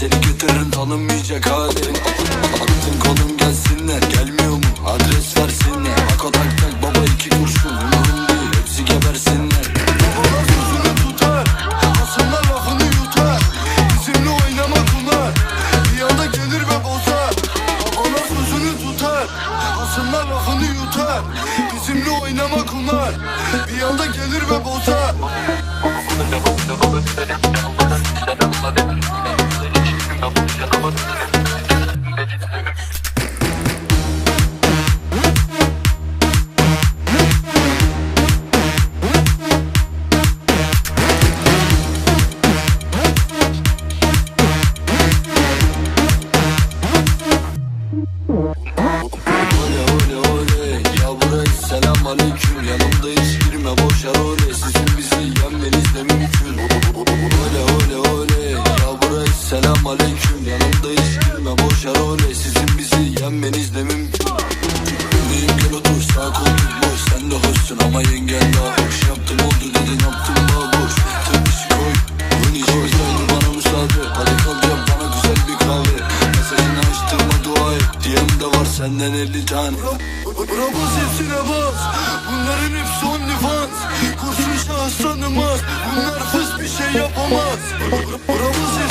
Seni getiririm tanınmayacak hale yutar Bizimle oynama kumar Bir anda gelir ve bozar selam aleyküm Yanımda hiç girme boş ver oley Sizin bizi yenmeniz de mümkün. Oley oley oley Ya buraya selam aleyküm Yanımda hiç girme boş ver oley Sizin bizi yenmeniz de mümkün. Bebeğim gel otur sağ koltuk boş Sen de hoşsun ama yengen Senden 50 tane. Bravo sesine bas Bunların hepsi OnlyFans. Kurşun şahıs tanımaz Bunlar fıs bir şey yapamaz. Bravo sesine